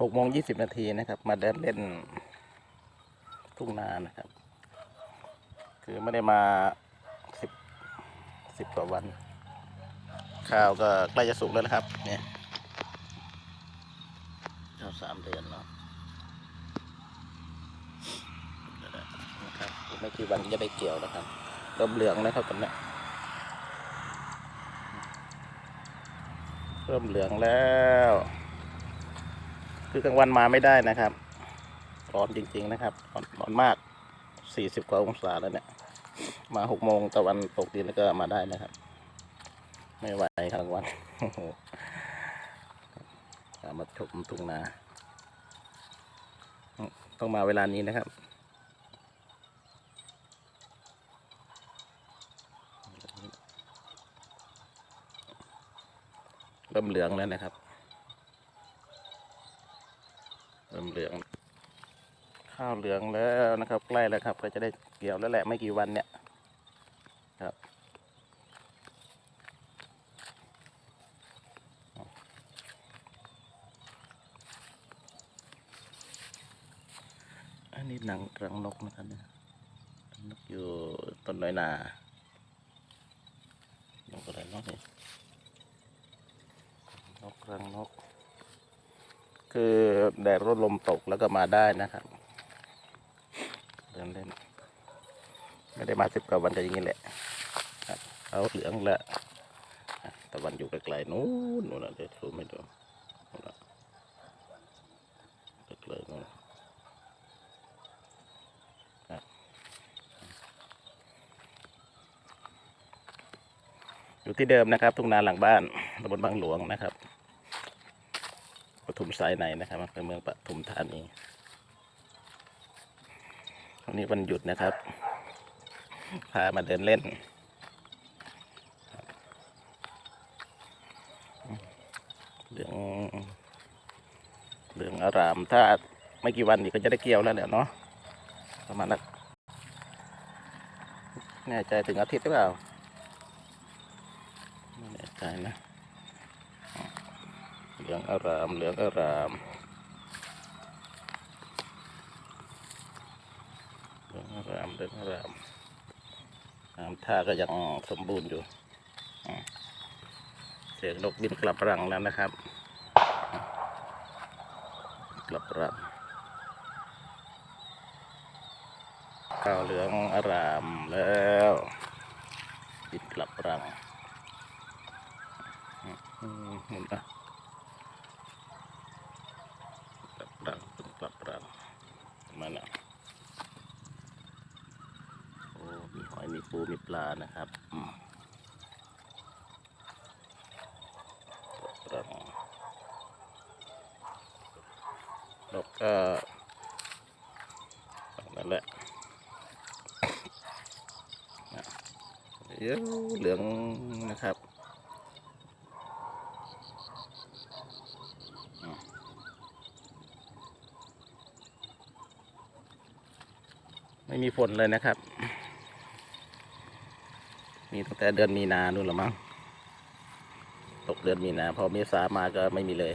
หกโมงยี่สิบนาทีนะครับ มาเดินเล่นทุ่งนานะครับ คือไม่ได้มาสิบสิบกว่าวัน ข้าวก็ใกล้จะสุกแล้วนะครับ เนี่ยข้าวสามเดือนเนาะนะครับอีกไม่กี่วันจะได้เกี่ยวนะครับเริ่มเหลืองแล้วครับตอนเนี้ยเริ่มเหลืองแล้ว คือกลางวันมาไม่ได้นะครับร้อนจริง ๆ นะครับร้อนร้อนมากสี่สิบกว่าองศาแล้วเนี่ย มาหกโมงตะวันตกดินแล้วก็มาได้นะครับ ไม่ไหวกลางวันมาชมทุ่งนา ต้องมาเวลานี้นะครับเริ่มเหลืองแล้วนะครับ เริ่มเหลือง ข้าวเหลืองแล้วนะครับ ใกล้แล้วครับ ก็จะได้เกี่ยวแล้วแหละไม่กี่วันเนี่ยครับอันนี้หนังรังนกนะครับเนี่ยนกอยู่ต้นน้อยนานกอะไรนกเนี่ยนกรังนก คือแดดร่ลมตกแล้วก็มาได้นะครับเดินเล่นไม่ได้มาสิบกว่าวันก็อย่างนี้แหละเอาเหลืองละตะวันอยู่ไกลๆนู้นนู้นนะเดี๋ยวซูไมให้ดูนู้นนะไกลๆนู้นอยู่ที่เดิมนะครับ ทุ่งนาหลังบ้านตำบลบางหลวงนะครับ ทุมสายในนะครับอำเภอเมืองปทุมธานีวันนี้วันหยุดนะครับ พามาเดินเล่นเหลืองเหลืองอาราม ถ้าไม่กี่วันนี้ก็จะได้เกี่ยวแล้วเนี่ยเนาะ ประมาณนั้นแน่ใจถึงอาทิตย์หรือเปล่า ไม่แน่ใจนะ ลืองอาราม เหลืองอาราม เหลืองอาราม เหลืองอารามน้ำท่าก็ยังสมบูรณ์อยู่เสียงนกบินกลับรังแล้วนะครับ กลับรังข้าวเหลืองอารามแล้วบินกลับรัง อืมมุนนะกลับรังเป็นกลับรังมานะโอ้มีหอย มีปลานะครับครับรังแล้วก็นั่นแหละเดี๋ยวเหลืองนะครับไม่มีฝนเลยนะครับ มีตั้งแต่เดือนมีนานู่นหรอมั้งตกเดือนมีนาพอเมษามาก็ไม่มีเลย